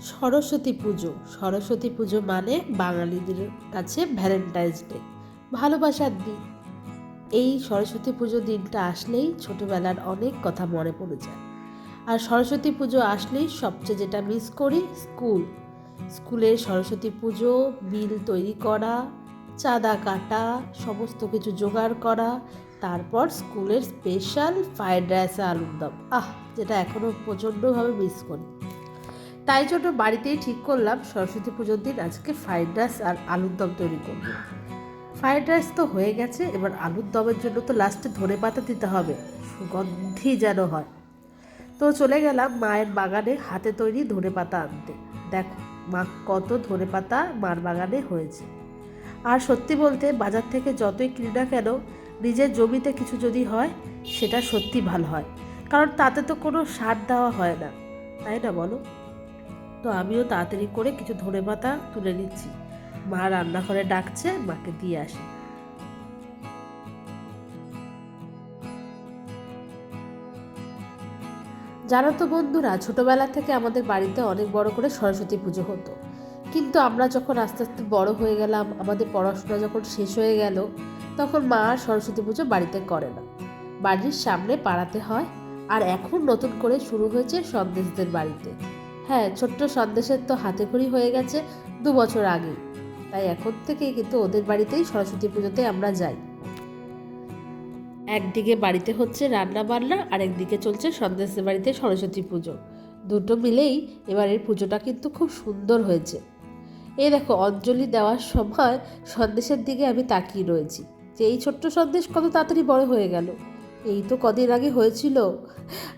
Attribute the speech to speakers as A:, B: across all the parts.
A: সরস্বতী পুজো। সরস্বতী পুজো মানে বাঙালিদের কাছে ভ্যালেন্টাইন্স ডে ভালোবাসার দিন। এই সরস্বতী পুজো দিনটা আসলেই ছোটবেলার অনেক কথা মনে পড়ে যায়। আর সরস্বতী পুজো আসলেই সবচেয়ে যেটা মিস করি স্কুল স্কুলের সরস্বতী পুজো বিল তৈরি করা, চাঁদা কাটা, সমস্ত কিছু জোগাড় করা, তারপর স্কুলের স্পেশাল ফ্রাইড রাইস আলুর দম। আহ, যেটা এখনও প্রচণ্ডভাবে মিস করি। তাই জন্য বাড়িতেই ঠিক করলাম সরস্বতী পুজোর দিন আজকে ফ্রাইড রাইস আর আলুর দম তৈরি করব। ফ্রাইড রাইস তো হয়ে গেছে, এবার আলুর দমের জন্য তো লাস্টে ধনে পাতা দিতে হবে সুগন্ধি যেন হয়। তো চলে গেলাম মায়ের বাগানে হাতে তৈরি ধনে পাতা আনতে। দেখো, মা কত ধনে পাতা মার বাগানে হয়েছে। আর সত্যি বলতে বাজার থেকে যতই কিনি না কেন, নিজের জমিতে কিছু যদি হয়, সেটা সত্যি ভালো হয়। কারণ তাতে তো কোনো সার দেওয়া হয় না, তাই না বলো? তো আমিও তাড়াতাড়ি করে কিছু ধনে পাতা তুলে নিচ্ছি। মা রান্নাঘরে ডাকছে, মাকে দিয়ে আসে। জানো তো বন্ধুরা, ছোটবেলা থেকে আমাদের বাড়িতে অনেক বড় করে সরস্বতী পুজো হতো। কিন্তু আমরা যখন আস্তে আস্তে বড় হয়ে গেলাম, আমাদের পড়াশোনা যখন শেষ হয়ে গেল, তখন মা আর সরস্বতী পুজো বাড়িতে করে না। বাড়ির সামনে পাড়াতে হয়, আর এখন নতুন করে শুরু হয়েছে সন্দেশদের বাড়িতে। হ্যাঁ ছোট্ট সন্দেশের তো হাতে খড়ি হয়ে গেছে দু বছর আগে তাই এখন থেকে কিন্তু ওদের বাড়িতেই সরস্বতী পুজোতে আমরা যাই। একদিকে বাড়িতে হচ্ছে রান্না বান্না আর একদিকে চলছে সন্দেশের বাড়িতে সরস্বতী পুজো। দুটো মিলেই এবারের পুজোটা কিন্তু খুব সুন্দর হয়েছে। এই দেখো, অঞ্জলি দেওয়ার সময় সন্দেশের দিকে আমি তাকিয়ে রয়েছি যে এই ছোট্ট সন্দেশ কত তাড়াতাড়ি বড় হয়ে গেল। এই তো কদিন আগে হয়েছিল,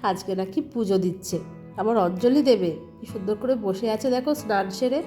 A: আজকে নাকি পুজো দিচ্ছে। আবার অঞ্জলি দেবে। কি সুন্দর করে বসে আছে দেখো স্নান সেরে।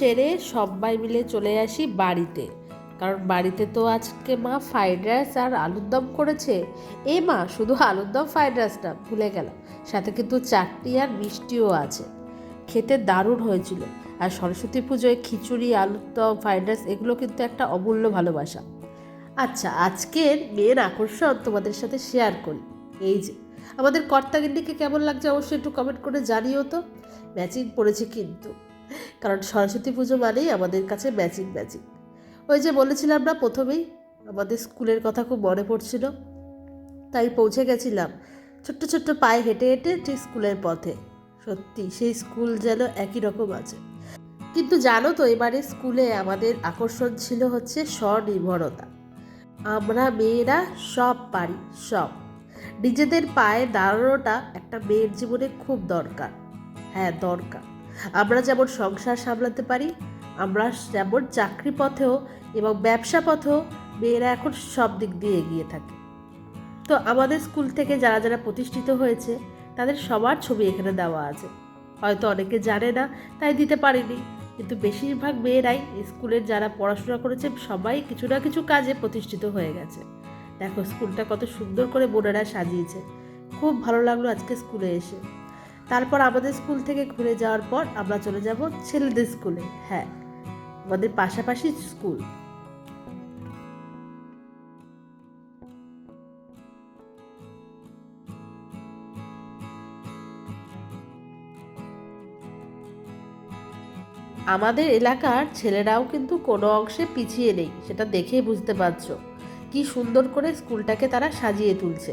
A: সেরে সবাই মিলে চলে আসি বাড়িতে। কারণ বাড়িতে তো আজকে মা ফ্রাইড রাইস আর আলুর দম করেছে। এ মা, শুধু আলুর দম, ফ্রাইড রাইসটা, ভুলে গেলাম। সাথে কিন্তু চাটনি আর মিষ্টিও আছে। খেতে দারুণ হয়েছিল। আর সরস্বতী পুজোয় খিচুড়ি, আলুর দম, ফ্রাইড রাইস, এগুলো কিন্তু একটা অমূল্য ভালোবাসা। আচ্ছা আজকের মেন আকর্ষণ তোমাদের সাথে শেয়ার করি। এই যে, আমাদের কর্তাগিন্ডিকে কেমন লাগছে অবশ্যই একটু কমেন্ট করে জানিও তো। ম্যাচিং পড়েছে কিন্তু। কারণ সরস্বতী পুজো মানেই আমাদের কাছে ম্যাচিং ম্যাচিং ওই যে বলেছিলাম না প্রথমেই, আমাদের স্কুলের কথা খুব মনে পড়ছিল। তাই পৌঁছে গেছিলাম, ছোট্ট ছোট্ট পায়ে হেঁটে হেঁটে ঠিক স্কুলের পথে। সত্যি, সেই স্কুল যেন একই রকম আছে। কিন্তু জানো তো, এবারে স্কুলে আমাদের আকর্ষণ ছিল হচ্ছে স্বনির্ভরতা। আমরা মেয়েরা সব পারি, সব। নিজেদের পায়ে দাঁড়ানোটা একটা মেয়ের জীবনে খুব দরকার। হ্যাঁ দরকার। আমরা যেমন সংসার সামলাতে পারি, আমরা যেমন চাকরি পথেও এবং ব্যবসা পথেও মেয়েরা এখন সব দিক দিয়ে এগিয়ে থাকে। তো আমাদের স্কুল থেকে যারা যারা প্রতিষ্ঠিত হয়েছে, তাদের সবার ছবি এখানে দেওয়া আছে। হয়তো অনেকে জানে না, তাই দিতে পারিনি। কিন্তু বেশিরভাগ মেয়েরাই স্কুলের যারা পড়াশোনা করেছে, সবাই কিছু না কিছু কাজে প্রতিষ্ঠিত হয়ে গেছে। দেখো, স্কুলটা কত সুন্দর করে বোনেরা সাজিয়েছে। খুব ভালো লাগল আজকে স্কুলে এসে। তারপর আমাদের স্কুল থেকে ঘুরে যাওয়ার পর আমরা চলে যাব ছেলেদের স্কুলে। হ্যাঁ আমাদের পাশাপাশি স্কুল। আমাদের এলাকার ছেলেরাও কিন্তু কোনো অংশে পিছিয়ে নেই, সেটা দেখেই বুঝতে পারছ। কি সুন্দর করে স্কুলটাকে তারা সাজিয়ে তুলছে।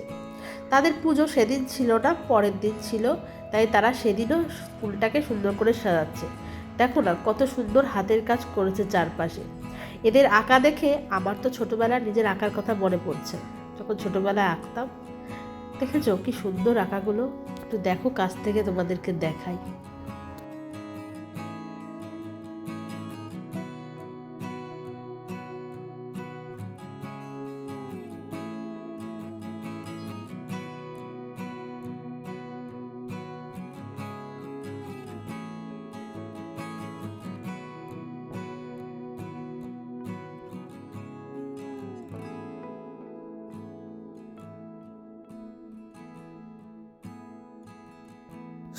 A: তাদের পুজো সেদিন ছিল না পরের দিন ছিল। তাই তারা সেদিনও ফুলটাকে সুন্দর করে সাজাচ্ছে। দেখো না, কত সুন্দর হাতের কাজ করেছে চারপাশে। এদের আঁকা দেখে আমার তো ছোটোবেলার নিজের আঁকার কথা মনে পড়ছে। যখন ছোটোবেলায় আঁকতাম, দেখেছ কি সুন্দর আঁকাগুলো? একটু দেখো, কাছ থেকে তোমাদেরকে দেখাই।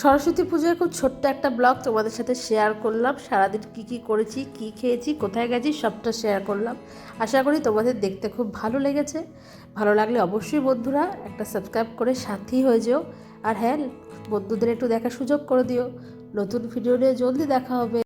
A: সরস্বতী পুজোয় খুব ছোট্ট একটা ব্লগ তোমাদের সাথে শেয়ার করলাম। সারাদিন কী কী করেছি, কি খেয়েছি, কোথায় গেছি, সবটা শেয়ার করলাম। আশা করি তোমাদের দেখতে খুব ভালো লেগেছে। ভালো লাগলে অবশ্যই বন্ধুরা একটা সাবস্ক্রাইব করে সাথী হয়ে যেও। আর হ্যাঁ বন্ধুদের একটু দেখার সুযোগ করে দিও। নতুন ভিডিও নিয়ে জলদি দেখা হবে।